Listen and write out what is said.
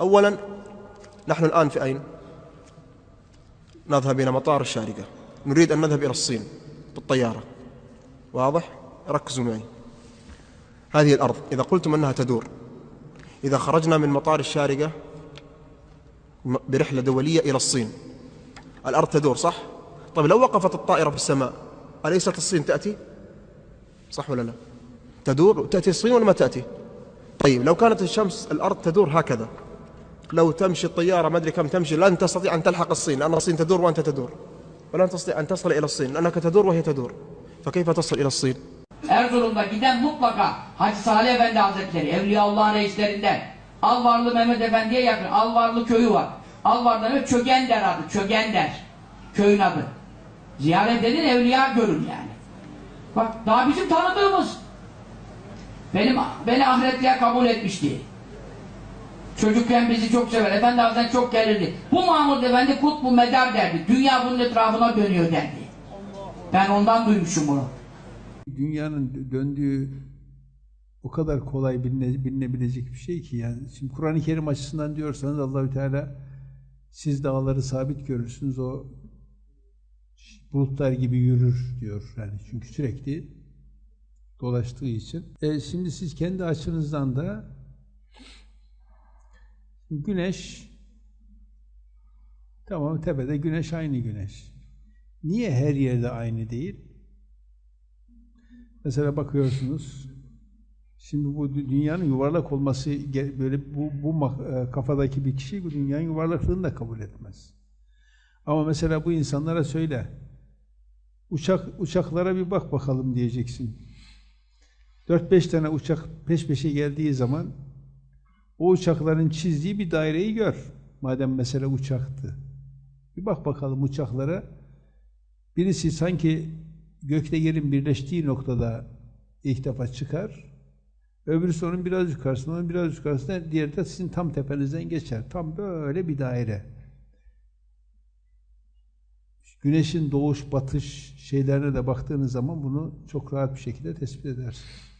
أولا نحن الآن في أين؟ نذهب إلى مطار الشارقة نريد أن نذهب إلى الصين بالطيارة واضح؟ ركزوا معي هذه الأرض إذا قلتم أنها تدور إذا خرجنا من مطار الشارقة برحلة دولية إلى الصين الأرض تدور صح؟ طيب لو وقفت الطائرة في السماء أليست الصين تأتي؟ صح ولا لا؟ تدور تأتي الصين ولا ما تأتي؟ طيب لو كانت الشمس الأرض تدور هكذا لو تمشي الطيارة ما أدري كم تمشي لن تستطيع أن تلحق الصين لأن الصين تدور وأنت تدور ولن تستطيع أن تصل إلى الصين لأنك تدور وهي تدور فكيف تصل إلى الصين؟ Erzurum'da giden mutlaka Hacı Salih Efendi Hazretleri, Evliyaullah'ın reislerinden, Alvarlı Mehmet Efendi'ye yakın, Alvarlı köyü var. Alvar'da ve Çögender adı, Çögender. Köyün adı. Ziyaret edin, evliya görün yani. Bak, daha bizim tanıdığımız. Benim, beni ahiretliğe kabul etmişti. Çocukken bizi çok sever. Efendi Hazretleri çok gelirdi. Bu Mahmud Efendi kutbu medar derdi. Dünya bunun etrafına dönüyor derdi. Ben ondan duymuşum bunu. dünyanın döndüğü o kadar kolay biline, bilinebilecek bir şey ki yani şimdi Kur'an-ı Kerim açısından diyorsanız Allahü Teala siz dağları sabit görürsünüz o bulutlar gibi yürür diyor yani çünkü sürekli dolaştığı için. E, şimdi siz kendi açınızdan da güneş tamam tepede güneş aynı güneş. Niye her yerde aynı değil? Mesela bakıyorsunuz, şimdi bu dü- dünyanın yuvarlak olması böyle bu, bu e, kafadaki bir kişi bu dünyanın yuvarlaklığını da kabul etmez. Ama mesela bu insanlara söyle, uçak uçaklara bir bak bakalım diyeceksin. 4-5 tane uçak peş peşe geldiği zaman o uçakların çizdiği bir daireyi gör. Madem mesele uçaktı. Bir bak bakalım uçaklara. Birisi sanki gökte yerin birleştiği noktada ilk defa çıkar. Öbürüsü onun biraz yukarısında, onun biraz yukarısında, diğeri de sizin tam tepenizden geçer. Tam böyle bir daire. Güneşin doğuş, batış şeylerine de baktığınız zaman bunu çok rahat bir şekilde tespit edersiniz.